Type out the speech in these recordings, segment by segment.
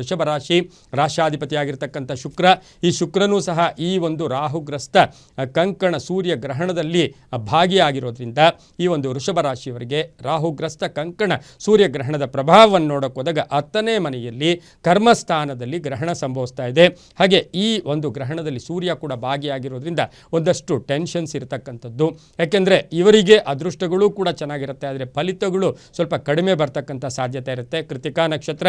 ವೃಷಭ ರಾಶಿ ರಾಶಾಧಿಪತಿಯಾಗಿರ್ತಕ್ಕಂಥ ಶುಕ್ರ. ಈ ಶುಕ್ರನೂ ಸಹ ಈ ಒಂದು ರಾಹುಗ್ರಸ್ತ ಕಂಕಣ ಸೂರ್ಯ ಗ್ರಹಣದಲ್ಲಿ ಭಾಗಿಯಾಗಿರೋದ್ರಿಂದ ಈ ಒಂದು ವೃಷಭ ರಾಶಿಯವರಿಗೆ ರಾಹುಗ್ರಸ್ತ, ಕಂಕಣ ಸೂರ್ಯ ಗ್ರಹಣದ ಪ್ರಭಾವವನ್ನು ನೋಡೋಕೆ ಹೋದಾಗ ಹತ್ತನೇ ಮನೆಯಲ್ಲಿ ಕರ್ಮಸ್ಥಾನದಲ್ಲಿ ಗ್ರಹಣ ಸಂಭವಿಸ್ತಾ ಇದೆ. ಹಾಗೆ ಈ ಒಂದು ಗ್ರಹಣದಲ್ಲಿ ಸೂರ್ಯ ಕೂಡ ಭಾಗಿಯಾಗಿರೋದ್ರಿಂದ ಒಂದಷ್ಟು ಟೆನ್ಷನ್ಸ್ ಇರತಕ್ಕಂಥದ್ದು. ಯಾಕೆಂದರೆ ಇವರಿಗೆ ಅದೃಷ್ಟಗಳು ಕೂಡ ಚೆನ್ನಾಗಿರುತ್ತೆ, ಆದರೆ ಫಲಿತಗಳು ಸ್ವಲ್ಪ ಕಡಿಮೆ ಬರ್ತಕ್ಕಂಥ ಸಾಧ್ಯತೆ ಇರುತ್ತೆ. ಕೃತಿಕಾ ನಕ್ಷತ್ರ,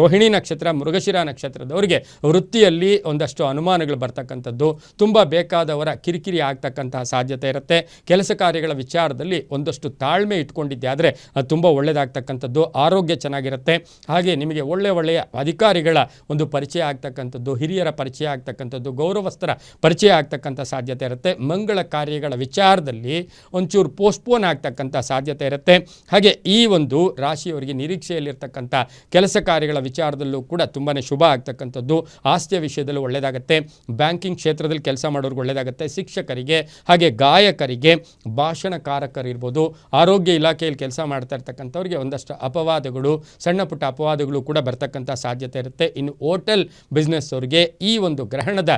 ರೋಹಿಣಿ ನಕ್ಷತ್ರ ಮೃಗಶಿರ ನಕ್ಷತ್ರದವರಿಗೆ ವೃತ್ತಿಯಲ್ಲಿ ಒಂದಷ್ಟು ಅನುಮಾನಗಳು ಬರ್ತಕ್ಕಂಥದ್ದು. ತುಂಬ ಬೇಕಾದವರ ಕಿರಿಕಿರಿ ಆಗ್ತಕ್ಕಂತಹ ಸಾಧ್ಯತೆ ಇರುತ್ತೆ. ಕೆಲಸ ಕಾರ್ಯಗಳ ವಿಚಾರದಲ್ಲಿ ಒಂದಷ್ಟು ತಾಳ್ಮೆ ಇಟ್ಕೊಂಡಿದ್ದೆ ಆದರೆ ಅದು ತುಂಬ ಒಳ್ಳೆಯದಾಗ್ತಕ್ಕಂಥದ್ದು ಆರೋಗ್ಯ ಚೆನ್ನಾಗಿರುತ್ತೆ. ಹಾಗೆ ನಿಮಗೆ ಒಳ್ಳೆ ಒಳ್ಳೆಯ ಅಧಿಕಾರಿಗಳ ಒಂದು ಪರಿಚಯ ಆಗ್ತಕ್ಕಂಥದ್ದು, ಹಿರಿಯರ ಪರಿಚಯ ಆಗ್ತಕ್ಕಂಥದ್ದು, ಗೌರವಸ್ಥರ ಪರಿಚಯ ಆಗ್ತಕ್ಕಂಥ ಸಾಧ್ಯತೆ ಇರುತ್ತೆ. ಮಂಗಳ ಕಾರ್ಯಗಳ ವಿಚಾರದಲ್ಲಿ ಒಂಚೂರು ಪೋಸ್ಟ್ಪೋನ್ ಆಗ್ತಕ್ಕಂಥ ಸಾಧ್ಯತೆ ಇರುತ್ತೆ. ಹಾಗೆ ಈ ಒಂದು ರಾಶಿಯವರಿಗೆ ನಿರೀಕ್ಷೆಯಲ್ಲಿರ್ತಕ್ಕಂಥ ಕೆಲಸ ಕಾರ್ಯಗಳ ವಿಚಾರದಲ್ಲೂ ಕೂಡ ತುಂಬಾ ಶುಭ ಆಗ್ತಕ್ಕಂಥದ್ದು. ಆಸ್ತಿಯ ವಿಷಯದಲ್ಲಿ ಒಳ್ಳೆಯದಾಗುತ್ತೆ ಬ್ಯಾಂಕಿಂಗ್ ಕ್ಷೇತ್ರದಲ್ಲಿ ಕೆಲಸ ಮಾಡೋರಿಗೆ ಒಳ್ಳೆಯದಾಗುತ್ತೆ ಶಿಕ್ಷಕರಿಗೆ, ಹಾಗೆ ಗಾಯಕರಿಗೆ ಭಾಷಣಕಾರಕರಿರ್ಬೋದು ಆರೋಗ್ಯ ಇಲಾಖೆಯಲ್ಲಿ ಕೆಲಸ ಮಾಡ್ತಾ ಇರ್ತಕ್ಕಂಥವ್ರಿಗೆ ಒಂದಷ್ಟು ಅಪವಾದಗಳು, ಸಣ್ಣ ಪುಟ್ಟ ಅಪವಾದಗಳು ಕೂಡ ಬರ್ತಕ್ಕಂಥ ಸಾಧ್ಯತೆ ಇರುತ್ತೆ. ಇನ್ನು ಹೋಟೆಲ್ ಬಿಸ್ನೆಸ್ ಅವರಿಗೆ ಈ ಒಂದು ಗ್ರಹಣದ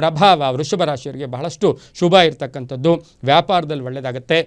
ಪ್ರಭಾವ ವೃಷಭ ರಾಶಿಯವರಿಗೆ ಬಹಳಷ್ಟು ಶುಭ ಇರ್ತಕ್ಕಂಥದ್ದು. ವ್ಯಾಪಾರದಲ್ಲಿ ಒಳ್ಳೆಯದಾಗುತ್ತೆ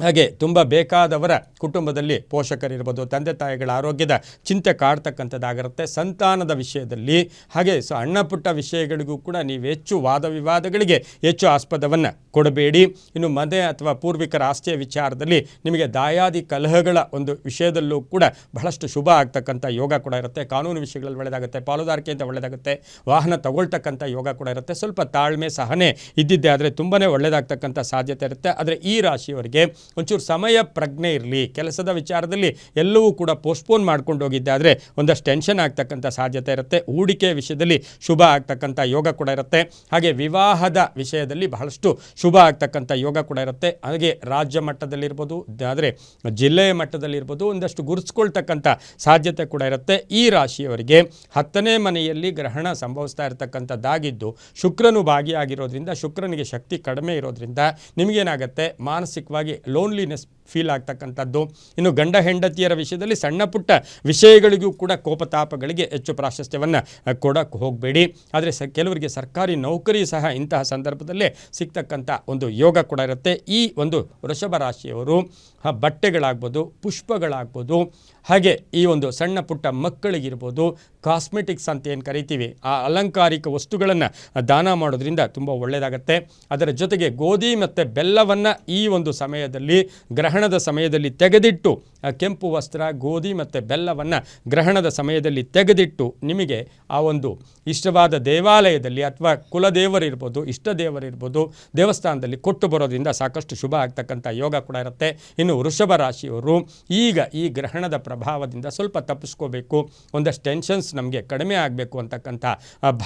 ಹಾಗೆ ತುಂಬ ಬೇಕಾದವರ ಕುಟುಂಬದಲ್ಲಿ ಪೋಷಕರಿರ್ಬೋದು, ತಂದೆ ತಾಯಿಗಳ ಆರೋಗ್ಯದ ಚಿಂತೆ ಕಾಡ್ತಕ್ಕಂಥದ್ದಾಗಿರುತ್ತೆ. ಸಂತಾನದ ವಿಷಯದಲ್ಲಿ ಹಾಗೆ ಸೊ ಅಣ್ಣ ಪುಟ್ಟ ವಿಷಯಗಳಿಗೂ ಕೂಡ ನೀವು ಹೆಚ್ಚು ವಾದ ವಿವಾದಗಳಿಗೆ ಹೆಚ್ಚು ಆಸ್ಪದವನ್ನು ಕೊಡಬೇಡಿ. ಇನ್ನು ಮನೆ ಅಥವಾ ಪೂರ್ವಿಕರ ಆಸ್ತಿಯ ವಿಚಾರದಲ್ಲಿ ನಿಮಗೆ ದಾಯಾದಿ ಕಲಹಗಳ ಒಂದು ವಿಷಯದಲ್ಲೂ ಕೂಡ ಬಹಳಷ್ಟು ಶುಭ ಆಗ್ತಕ್ಕಂಥ ಯೋಗ ಕೂಡ ಇರುತ್ತೆ. ಕಾನೂನು ವಿಷಯಗಳಲ್ಲಿ ಒಳ್ಳೆಯದಾಗುತ್ತೆ, ಪಾಲುದಾರಿಕೆಯಿಂದ ಒಳ್ಳೆಯದಾಗುತ್ತೆ, ವಾಹನ ತಗೊಳ್ತಕ್ಕಂಥ ಯೋಗ ಕೂಡ ಇರುತ್ತೆ. ಸ್ವಲ್ಪ ತಾಳ್ಮೆ, ಸಹನೆ ಇದ್ದಿದ್ದೆ ಆದರೆ ತುಂಬಾ ಒಳ್ಳೆಯದಾಗ್ತಕ್ಕಂಥ ಸಾಧ್ಯತೆ ಇರುತ್ತೆ. ಆದರೆ ಈ ರಾಶಿಯವರಿಗೆ ಒಂಚೂರು ಸಮಯ ಪ್ರಜ್ಞೆ ಇರಲಿ, ಕೆಲಸದ ವಿಚಾರದಲ್ಲಿ ಎಲ್ಲವೂ ಕೂಡ ಪೋಸ್ಟ್ಪೋನ್ ಮಾಡ್ಕೊಂಡು ಹೋಗಿದ್ದಾದರೆ ಒಂದಷ್ಟು ಟೆನ್ಷನ್ ಆಗ್ತಕ್ಕಂಥ ಸಾಧ್ಯತೆ ಇರುತ್ತೆ. ಹೂಡಿಕೆ ವಿಷಯದಲ್ಲಿ ಶುಭ ಆಗ್ತಕ್ಕಂಥ ಯೋಗ ಕೂಡ ಇರುತ್ತೆ. ಹಾಗೆ ವಿವಾಹದ ವಿಷಯದಲ್ಲಿ ಬಹಳಷ್ಟು ಶುಭ ಆಗ್ತಕ್ಕಂಥ ಯೋಗ ಕೂಡ ಇರುತ್ತೆ. ಹಾಗೆ ರಾಜ್ಯ ಮಟ್ಟದಲ್ಲಿರ್ಬೋದು ಆದರೆ ಜಿಲ್ಲೆಯ ಮಟ್ಟದಲ್ಲಿರ್ಬೋದು ಒಂದಷ್ಟು ಗುರುತಿಸ್ಕೊಳ್ತಕ್ಕಂಥ ಸಾಧ್ಯತೆ ಕೂಡ ಇರುತ್ತೆ. ಈ ರಾಶಿಯವರಿಗೆ ಹತ್ತನೇ ಮನೆಯಲ್ಲಿ ಗ್ರಹಣ ಸಂಭವಿಸ್ತಾ ಇರತಕ್ಕಂಥದ್ದಾಗಿದ್ದು ಶುಕ್ರನು ಭಾಗಿಯಾಗಿರೋದ್ರಿಂದ, ಶುಕ್ರನಿಗೆ ಶಕ್ತಿ ಕಡಿಮೆ ಇರೋದ್ರಿಂದ ನಿಮಗೇನಾಗುತ್ತೆ? ಮಾನಸಿಕವಾಗಿ ಲೋನ್ಲಿನೆಸ್ ಫೀಲ್ ಆಗ್ತಕ್ಕಂಥದ್ದು. ಇನ್ನು ಗಂಡ ಹೆಂಡತಿಯರ ವಿಷಯದಲ್ಲಿ ಸಣ್ಣ ಪುಟ್ಟ ವಿಷಯಗಳಿಗೂ ಕೂಡ ಕೋಪತಾಪಗಳಿಗೆ ಹೆಚ್ಚು ಪ್ರಾಶಸ್ತ್ಯವನ್ನು ಕೊಡಕ್ಕೆ ಹೋಗಬೇಡಿ. ಆದರೆ ಸ, ಕೆಲವರಿಗೆ ಸರ್ಕಾರಿ ನೌಕರಿ ಸಹ ಇಂತಹ ಸಂದರ್ಭದಲ್ಲೇ ಸಿಗ್ತಕ್ಕಂಥ ಒಂದು ಯೋಗ ಕೂಡ ಇರುತ್ತೆ. ಈ ಒಂದು ವೃಷಭ ರಾಶಿಯವರು ಬಟ್ಟೆಗಳಾಗ್ಬೋದು, ಪುಷ್ಪಗಳಾಗ್ಬೋದು ಹಾಗೆ ಈ ಒಂದು ಸಣ್ಣ ಪುಟ್ಟ ಮಕ್ಕಳಿಗಿರ್ಬೋದು ಕಾಸ್ಮೆಟಿಕ್ಸ್ ಅಂತ ಏನು ಕರಿತೀವಿ, ಆ ಅಲಂಕಾರಿಕ ವಸ್ತುಗಳನ್ನು ದಾನ ಮಾಡೋದ್ರಿಂದ ತುಂಬ ಒಳ್ಳೆಯದಾಗತ್ತೆ ಅದರ ಜೊತೆಗೆ ಗೋಧಿ ಮತ್ತು ಬೆಲ್ಲವನ್ನು ಈ ಒಂದು ಸಮಯದಲ್ಲಿ, ಗ್ರಹಣದ ಸಮಯದಲ್ಲಿ ತೆಗೆದಿಟ್ಟು ಕೆಂಪು ವಸ್ತ್ರ, ಗೋಧಿ ಮತ್ತು ಬೆಲ್ಲವನ್ನು ಗ್ರಹಣದ ಸಮಯದಲ್ಲಿ ತೆಗೆದಿಟ್ಟು ನಿಮಗೆ ಆ ಒಂದು ಇಷ್ಟವಾದ ದೇವಾಲಯದಲ್ಲಿ ಅಥವಾ ಕುಲದೇವರಿರ್ಬೋದು ಇಷ್ಟ ದೇವರಿರ್ಬೋದು ದೇವಸ್ಥಾನದಲ್ಲಿ ಕೊಟ್ಟು ಬರೋದ್ರಿಂದ ಸಾಕಷ್ಟು ಶುಭ ಆಗ್ತಕ್ಕಂಥ ಯೋಗ ಕೂಡ ಇರುತ್ತೆ. ಇನ್ನು ವೃಷಭ ರಾಶಿಯವರು ಈಗ ಈ ಗ್ರಹಣದ ಪ್ರಭಾವದಿಂದ ಸ್ವಲ್ಪ ತಪ್ಪಿಸ್ಕೋಬೇಕು, ಒಂದಷ್ಟು ಟೆನ್ಷನ್ಸ್ ನಮಗೆ ಕಡಿಮೆ ಆಗಬೇಕು ಅಂತಕ್ಕಂಥ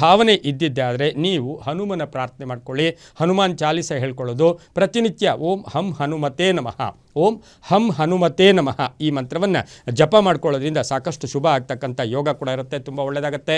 ಭಾವನೆ ಇದ್ದಿದ್ದಾದರೆ ನೀವು ಹನುಮನ ಪ್ರಾರ್ಥನೆ ಮಾಡ್ಕೊಳ್ಳಿ. ಹನುಮಾನ್ ಚಾಲಿಸ ಹೇಳ್ಕೊಳ್ಳೋದು ಪ್ರತಿನಿತ್ಯ ಓಂ ಹಂ ಹನುಮತೇ ನಮಃ. ಓಂ ಹಂ ಹನುಮತೇ ನಮಃ ಈ ಮಂತ್ರವನ್ನು ಜಪ ಮಾಡ್ಕೊಳ್ಳೋದ್ರಿಂದ ಸಾಕಷ್ಟು ಶುಭ ಆಗ್ತಕ್ಕಂಥ ಯೋಗ ಕೂಡ ಇರುತ್ತೆ. ತುಂಬ ಒಳ್ಳೆಯದಾಗತ್ತೆ